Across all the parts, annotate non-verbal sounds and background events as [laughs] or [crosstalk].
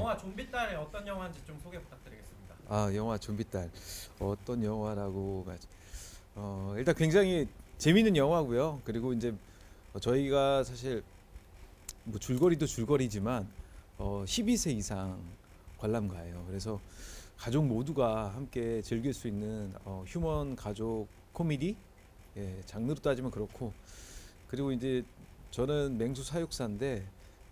영화 좀비 딸이 어떤 영화인지 좀 소개 부탁드리겠습니다. 아 영화 좀비딸 어떤 영화라고 말- 어 일단 굉장히 재미있는 영화고요. 그리고 이제 저희가 사실 뭐 줄거리도 줄거리지만 어 12세 이상 관람가예요. 그래서 가족 모두가 함께 즐길 수 있는 어, 휴먼 가족 코미디 예, 장르로 따지면 그렇고 그리고 이제 저는 맹수 사육사인데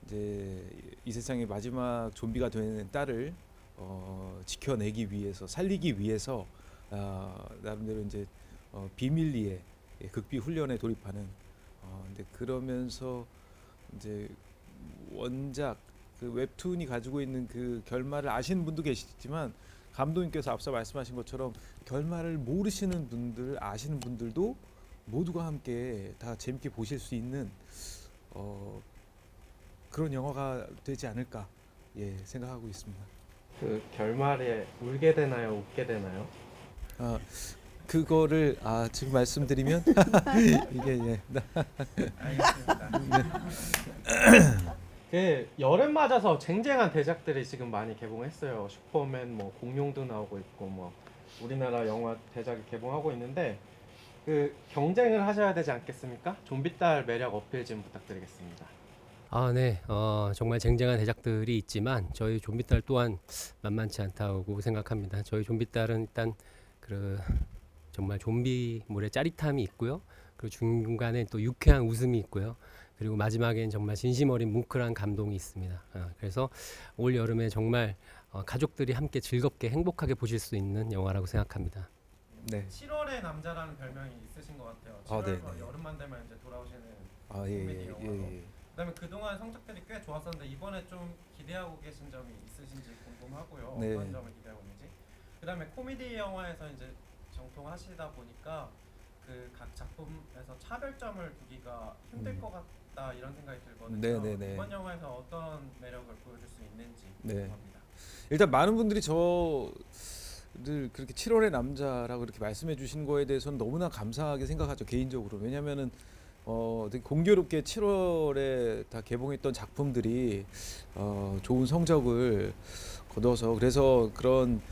이제 이 세상의 마지막 좀비가 되는 딸을 어, 지켜내기 위해서 살리기 위해서 아, 나름대로 이제 어, 비밀리에 예, 극비 훈련에 돌입하는 어, 근데 그러면서 이제 원작 그 웹툰이 가지고 있는 그 결말을 아시는 분도 계시지만 감독님께서 앞서 말씀하신 것처럼 결말을 모르시는 분들 아시는 분들도 모두가 함께 다 재밌게 보실 수 있는 어, 그런 영화가 되지 않을까 예, 생각하고 있습니다. 그 결말에 울게 되나요, 웃게 되나요? 아 그거를 아 지금 말씀드리면 [laughs] 이게 예. 나- 알겠습니다. 그 여름 맞아서 쟁쟁한 대작들이 지금 많이 개봉했어요. 슈퍼맨, 뭐 공룡도 나오고 있고, 뭐 우리나라 영화 대작이 개봉하고 있는데 그 경쟁을 하셔야 되지 않겠습니까? 좀비 딸 매력 어필 좀 부탁드리겠습니다. 아, 네. 어, 정말 쟁쟁한 대작들이 있지만 저희 좀비딸 또한 만만치 않다고 생각합니다. 저희 좀비딸은 일단 그 정말 좀비물의 짜릿함이 있고요. 그리고 중간에 또 유쾌한 웃음이 있고요. 그리고 마지막엔 정말 진심 어린 뭉클한 감동이 있습니다. 아, 그래서 올 여름에 정말 어, 가족들이 함께 즐겁게 행복하게 보실 수 있는 영화라고 생각합니다. 네. 7월의 남자라는 별명이 있으신 것 같아요. 아, 7월 네, 거 네. 여름만 되면 이제 돌아오시는. 아 예 예 예. 예. 그다음에 그동안 성적들이 꽤 좋았었는데 이번에 좀 기대하고 계신 점이 있으신지 궁금하고요. 네. 어떤 점을 기대하고 있는지. 그다음에 코미디 영화에서 이제 정통하시다 보니까 그 각 작품에서 차별점을 두기가 힘들 음. 것 같다 이런 생각이 들거든요. 네, 네, 네. 이번 영화에서 어떤 매력을 보여줄 수 있는지 네. 궁금합니다. 일단 많은 분들이 저를 그렇게 7월의 남자라고 이렇게 말씀해 주신 거에 대해서는 너무나 감사하게 생각하죠 개인적으로 왜냐면은 어 되게 공교롭게 7월에 다 개봉했던 작품들이 어 좋은 성적을 거둬서 그래서 그런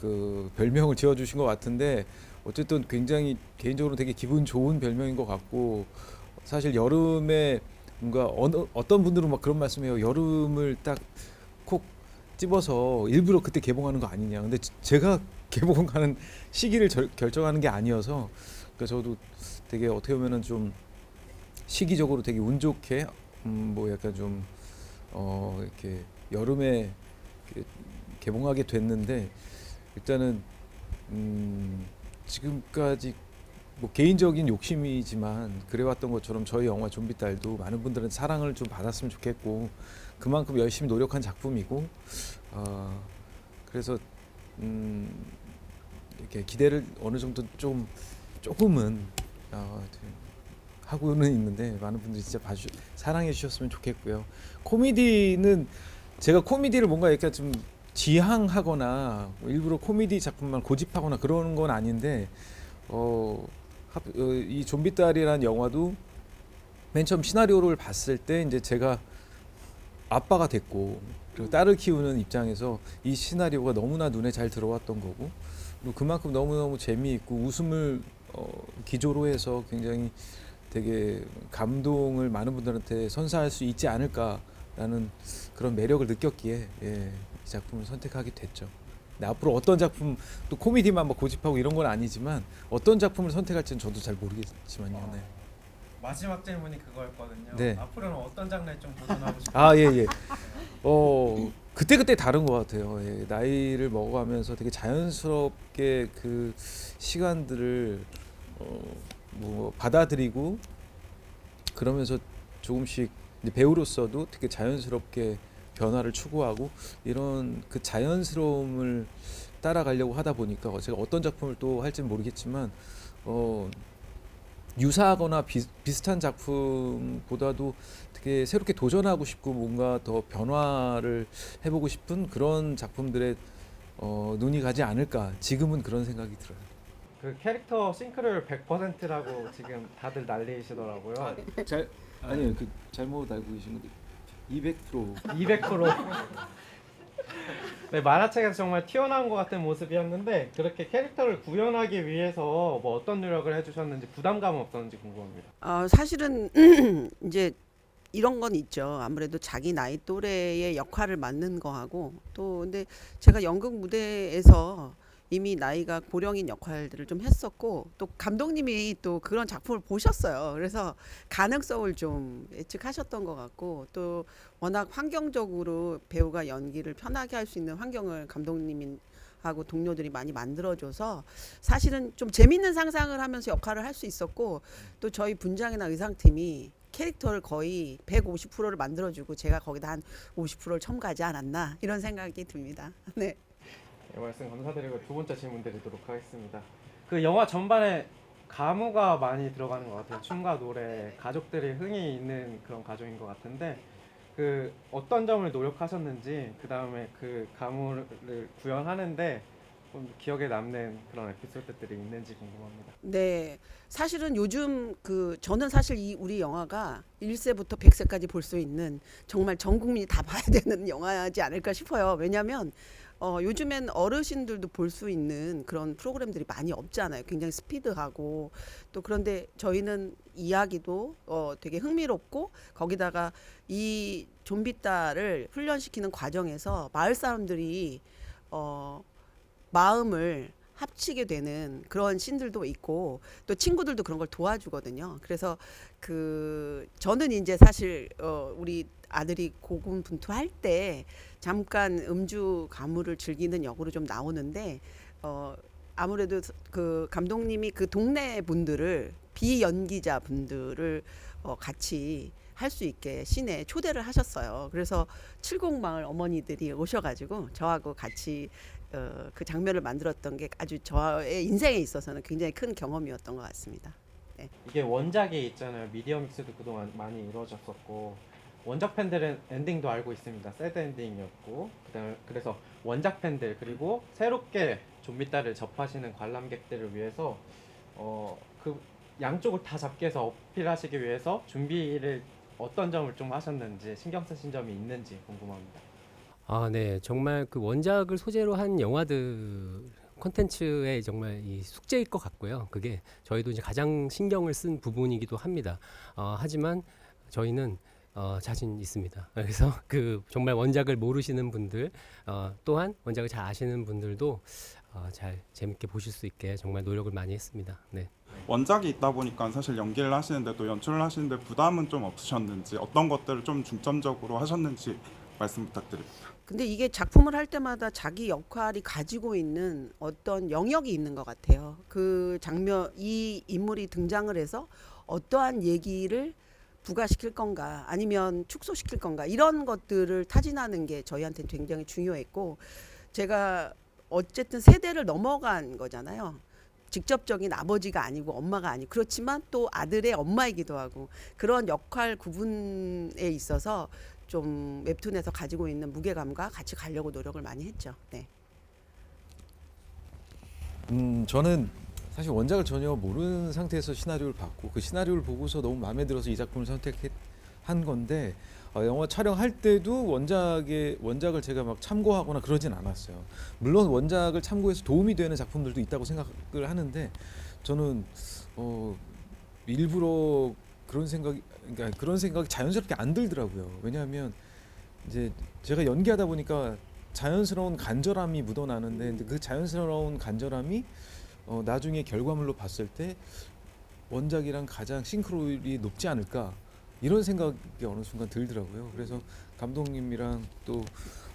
그 별명을 지어 주신 것 같은데 어쨌든 굉장히 개인적으로 되게 기분 좋은 별명인 것 같고 사실 여름에 뭔가 어느 어떤 분들은 막 그런 말씀해요 여름을 딱 콕 집어서 일부러 그때 개봉하는 거 아니냐. 근데 제- 제가 [laughs] 개봉하는 시기를 절- 결정하는 게 아니어서 그 저도 되게 어떻게 보면은 좀 시기적으로 되게 운 좋게 음 뭐 약간 좀 어 이렇게 여름에 개봉하게 됐는데 일단은 음 지금까지 뭐 개인적인 욕심이지만 그래왔던 것처럼 저희 영화 좀비 딸도 많은 분들은 사랑을 좀 받았으면 좋겠고 그만큼 열심히 노력한 작품이고 어, 그래서 음, 이렇게 기대를 어느 정도 좀 조금은 어, 좀 하고는 있는데 많은 분들이 진짜 봐주 사랑해 주셨으면 좋겠고요. 코미디는 제가 코미디를 뭔가 이렇게 좀 지향하거나 뭐 일부러 코미디 작품만 고집하거나 그러는 건 아닌데 어, 합- 어, 이 좀비 딸이라는 영화도 맨 처음 시나리오를 봤을 때 이제 제가 아빠가 됐고 그리고 딸을 키우는 입장에서 이 시나리오가 너무나 눈에 잘 들어왔던 거고 그리고 그만큼 너무너무 재미있고 웃음을 어, 기조로 해서 굉장히 되게 감동을 많은 분들한테 선사할 수 있지 않을까라는 그런 매력을 느꼈기에 예, 이 작품을 선택하게 됐죠. 근데 앞으로 어떤 작품 또 코미디만 뭐 고집하고 이런 건 아니지만 어떤 작품을 선택할지는 저도 잘 모르겠지만요. 네. 마지막 질문이 그거였거든요. 네. 앞으로는 어떤 장르에 좀 도전하고 싶어요? 아, 예, 예. 어, 그때 그때 다른 것 같아요. 예, 나이를 먹어가면서 되게 자연스럽게 그 시간들을 어, 뭐 받아들이고 그러면서 조금씩 배우로서도 되게 자연스럽게 변화를 추구하고 이런 그 자연스러움을 따라가려고 하다 보니까 제가 어떤 작품을 또 할지는 모르겠지만 어, 유사하거나 비, 비슷한 작품보다도 되게 새롭게 도전하고 싶고 뭔가 더 변화를 해보고 싶은 그런 작품들에 어, 눈이 가지 않을까 지금은 그런 생각이 들어요. 그 캐릭터 싱크로율 100%라고 지금 다들 난리시더라고요. 잘 아니요 그 잘못 알고 계신 건데 200% 200% 네, 만화책에서 정말 튀어나온 것 같은 모습이었는데 그렇게 캐릭터를 구현하기 위해서 뭐 어떤 노력을 해주셨는지 부담감은 없었는지 궁금합니다. 어, 사실은 [clears throat] 이제 이런 건 있죠. 아무래도 자기 나이 또래의 역할을 맡는 거하고 또 근데 제가 연극 무대에서 이미 나이가 고령인 역할들을 좀 했었고 또 감독님이 또 그런 작품을 보셨어요. 그래서 가능성을 좀 예측하셨던 것 같고 또 워낙 환경적으로 배우가 연기를 편하게 할 수 있는 환경을 감독님이 하고 동료들이 많이 만들어줘서 사실은 좀 재밌는 상상을 하면서 역할을 할 수 있었고 또 저희 분장이나 의상팀이 캐릭터를 거의 150%를 만들어주고 제가 거기다 한 50%를 첨가하지 않았나 이런 생각이 듭니다. [laughs] 네. 네, 말씀 감사드리고 두 번째 질문 드리도록 하겠습니다. 그 영화 전반에 가무가 많이 들어가는 것 같아요. 춤과 노래, 가족들이 흥이 있는 그런 가족인 것 같은데 그 어떤 점을 노력하셨는지 그 다음에 그 가무를 구현하는데 좀 기억에 남는 그런 에피소드들이 있는지 궁금합니다. 네. 사실은 요즘 그 저는 사실 이 우리 영화가 1세부터 100세까지 볼 수 있는 정말 전 국민이 다 봐야 되는 [laughs] 영화지 않을까 싶어요. 왜냐하면 어, 요즘엔 어르신들도 볼 수 있는 그런 프로그램들이 많이 없잖아요. 굉장히 스피드하고 또 그런데 저희는 이야기도 어, 되게 흥미롭고 거기다가 이 좀비 딸을 훈련시키는 과정에서 마을 사람들이 어, 마음을 합치게 되는 그런 씬들도 있고 또 친구들도 그런 걸 도와주거든요. 그래서 그 저는 이제 사실 어 우리 아들이 고군분투할 때 잠깐 음주 가무를 즐기는 역으로 좀 나오는데 어 아무래도 그 감독님이 그 동네 분들을 비연기자 분들을 어 같이 할수 있게 시내 초대를 하셨어요. 그래서 칠곡마을 어머니들이 오셔가지고 저하고 같이 어, 그 장면을 만들었던 게 아주 저의 인생에 있어서는 굉장히 큰 경험이었던 것 같습니다. 이게 원작이 있잖아요. 미디어 믹스도 그동안 많이 이루어졌었고 원작 팬들은 엔딩도 알고 있습니다. 새드 엔딩이었고 그다음에 그래서 원작 팬들 그리고 새롭게 좀비 딸을 접하시는 관람객들을 위해서 어 그 양쪽을 다 잡기 위해서 어필하시기 위해서 준비를 어떤 점을 좀 하셨는지 신경 쓰신 점이 있는지 궁금합니다. 아, 네. 정말 그 원작을 소재로 한 영화들 콘텐츠의 정말 이 숙제일 것 같고요. 그게 저희도 이제 가장 신경을 쓴 부분이기도 합니다. 어, 하지만 저희는 어, 자신 있습니다. [laughs] 그래서 그 정말 원작을 모르시는 분들 어, 또한 원작을 잘 아시는 분들도 어, 잘 재밌게 보실 수 있게 정말 노력을 많이 했습니다. 네. 원작이 있다 보니까 사실 연기를 하시는데 또 연출을 하시는데 부담은 좀 없으셨는지 어떤 것들을 좀 중점적으로 하셨는지 말씀 부탁드립니다. 근데 이게 작품을 할 때마다 자기 역할이 가지고 있는 어떤 영역이 있는 것 같아요. 그 장면, 이 인물이 등장을 해서 어떠한 얘기를 부가시킬 건가, 아니면 축소시킬 건가, 이런 것들을 타진하는 게 저희한테는 굉장히 중요했고, 제가 어쨌든 세대를 넘어간 거잖아요. 직접적인 아버지가 아니고 엄마가 아니고 그렇지만 또 아들의 엄마이기도 하고 그런 역할 구분에 있어서 좀 웹툰에서 가지고 있는 무게감과 같이 가려고 노력을 많이 했죠. 네. 음, 저는 사실 원작을 전혀 모르는 상태에서 시나리오를 봤고 그 시나리오를 보고서 너무 마음에 들어서 이 작품을 선택한 건데 어, 영화 촬영할 때도 원작의 원작을 제가 막 참고하거나 그러진 않았어요. 물론 원작을 참고해서 도움이 되는 작품들도 있다고 생각을 하는데 저는 어, 일부러 그런 생각이 그러니까 그런 생각이 자연스럽게 안 들더라고요. 왜냐하면 이제 제가 연기하다 보니까 자연스러운 간절함이 묻어나는데 그 자연스러운 간절함이 어, 나중에 결과물로 봤을 때 원작이랑 가장 싱크로율이 높지 않을까 이런 생각이 어느 순간 들더라고요. 그래서 감독님이랑 또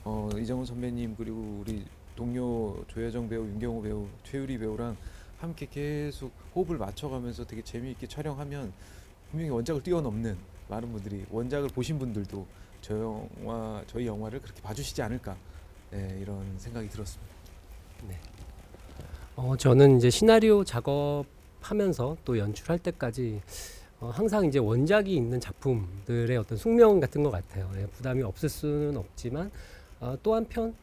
어, 이정훈 선배님 그리고 우리 동료 조여정 배우, 윤경호 배우, 최유리 배우랑 함께 계속 호흡을 맞춰가면서 되게 재미있게 촬영하면 분명히 원작을 뛰어넘는 많은 분들이 원작을 보신 분들도 저 영화 저희 영화를 그렇게 봐주시지 않을까 네, 이런 생각이 들었습니다. 어, 저는 이제 시나리오 작업하면서 또 연출할 때까지 어, 항상 이제 원작이 있는 작품들의 어떤 숙명 같은 것 같아요. 예, 부담이 없을 수는 없지만 어, 또 한편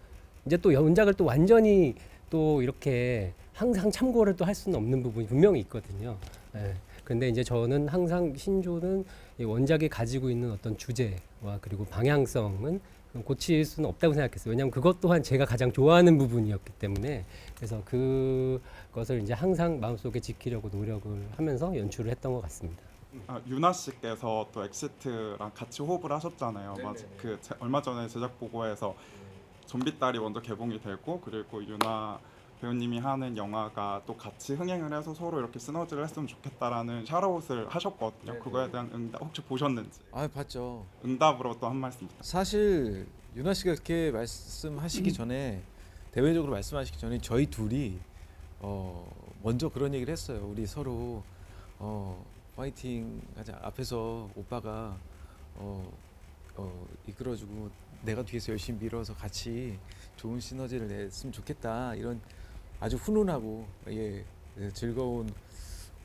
이제 또 원작을 또 완전히 또 이렇게 항상 참고를 또 할 수는 없는 부분이 분명히 있거든요. 예. 근데 이제 저는 항상 신조는 이 원작이 가지고 있는 어떤 주제와 그리고 방향성은 고칠 수는 없다고 생각했어요. 왜냐하면 그것 또한 제가 가장 좋아하는 부분이었기 때문에 그래서 그것을 이제 항상 마음속에 지키려고 노력을 하면서 연출을 했던 것 같습니다. 아, 유나 씨께서 또 엑시트랑 같이 호흡을 하셨잖아요. 맞, 그 제- 얼마 전에 제작 보고에서 좀비 딸이 먼저 개봉이 되고 그리고 유나 배우님이 하는 영화가 또 같이 흥행을 해서 서로 이렇게 시너지를 했으면 좋겠다라는 샤라웃을 하셨거든요. 그거에 대한 응답 혹시 보셨는지 아 봤죠. 응답으로 또 한 말씀. 사실 유나 씨가 그렇게 말씀하시기 전에 대외적으로 말씀하시기 전에 저희 둘이 어 먼저 그런 얘기를 했어요. 우리 서로 어 파이팅 하자. 앞에서 오빠가 어, 어 이끌어주고 내가 뒤에서 열심히 밀어서 같이 좋은 시너지를 냈으면 좋겠다. 이런 아주 훈훈하고 예 예, 즐거운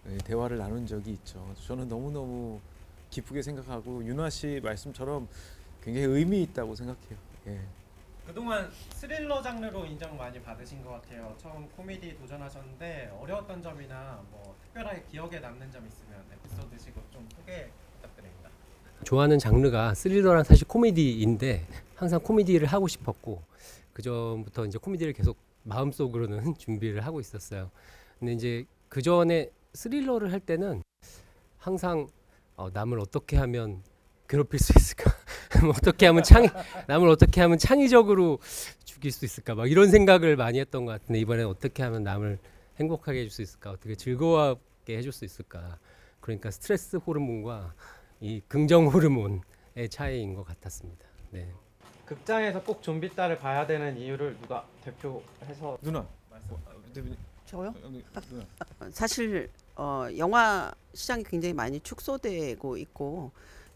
예, 대화를 나눈 적이 있죠. 저는 너무 너무 기쁘게 생각하고 윤화 씨 말씀처럼 굉장히 의미 있다고 생각해요. 예. 그동안 스릴러 장르로 인정 많이 받으신 것 같아요. 처음 코미디 도전하셨는데 어려웠던 점이나 뭐 특별하게 기억에 남는 점 있으면 에피소드식으로 좀 소개 부탁드립니다. 좋아하는 장르가 스릴러랑 사실 코미디인데 항상 코미디를 하고 싶었고 그 전부터 이제 코미디를 계속 마음속으로는 [laughs] 준비를 하고 있었어요. 근데 이제 그 전에 스릴러를 할 때는 항상 어, 남을 어떻게 하면 괴롭힐 수 있을까? [laughs] 뭐 어떻게 하면 창의 [laughs] 남을 어떻게 하면 창의적으로 죽일 수 있을까? 막 이런 생각을 많이 했던 것 같은데 이번에 어떻게 하면 남을 행복하게 해줄 수 있을까? 어떻게 즐거워하게 해줄 수 있을까? 그러니까 스트레스 호르몬과 이 긍정 호르몬의 차이인 것 같았습니다. 네. 극장에서 꼭 좀비 딸을 봐야 되는 이유를 누가 대표해서 누나. 대표님. 저요? 어, 누나. 사실 어, 영화 시장이 굉장히 많이 축소되고 있고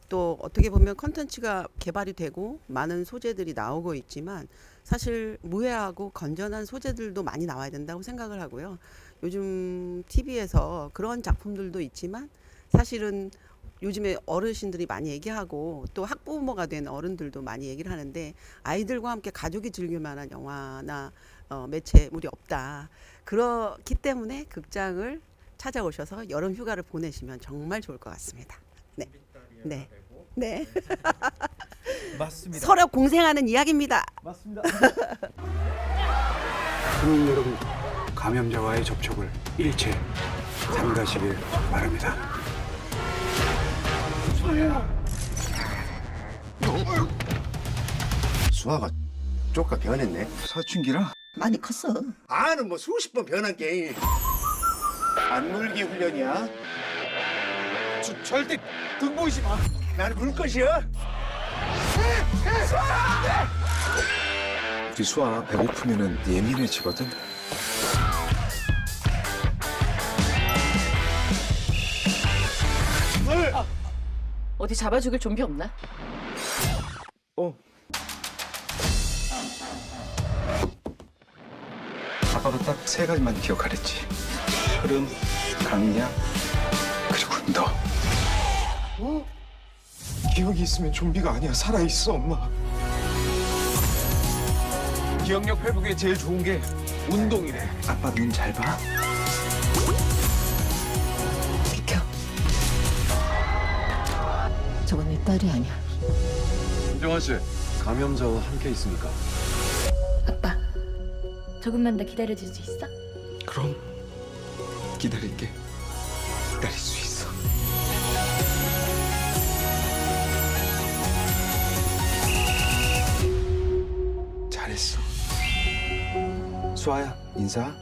또 어떻게 보면 컨텐츠가 개발이 되고 많은 소재들이 나오고 있지만 사실 무해하고 건전한 소재들도 많이 나와야 된다고 생각을 하고요. 요즘 TV에서 그런 작품들도 있지만 사실은 요즘에 어르신들이 많이 얘기하고 또 학부모가 된 어른들도 많이 얘기를 하는데 아이들과 함께 가족이 즐길 만한 영화나 어, 매체물이 없다. 그렇기 때문에 극장을 찾아오셔서 여름 휴가를 보내시면 정말 좋을 것 같습니다. 네. 네. 네. [laughs] 맞습니다. 서로 공생하는 이야기입니다. 맞습니다. [laughs] 국민 여러분, 감염자와의 접촉을 일체 삼가시길 바랍니다. 수아가 쪼까 변했네. 사춘기라? 많이 컸어. 아는 뭐 수십 번 변한 게임. 안 물기 훈련이야. 저, 절대 등 보이지 마. 나는 물 것이야. 우리 수아 배고프면은 예민해지거든. 어디 잡아 죽일 좀비 없나? 아빠가 딱 세 가지만 기억하랬지. 흐름, 강약, 그리고 너. 어? 기억이 있으면 좀비가 아니야. 살아 있어, 엄마. 기억력 회복에 제일 좋은 게 운동이래. 아빠 눈 잘 봐. 저건 내 딸이 아니야. 김정환 씨, 감염자와 함께 있습니까? 아빠, 조금만 더 기다려줄 수 있어? 그럼 기다릴게. 기다릴 수 있어. 잘했어. 수아야, 인사.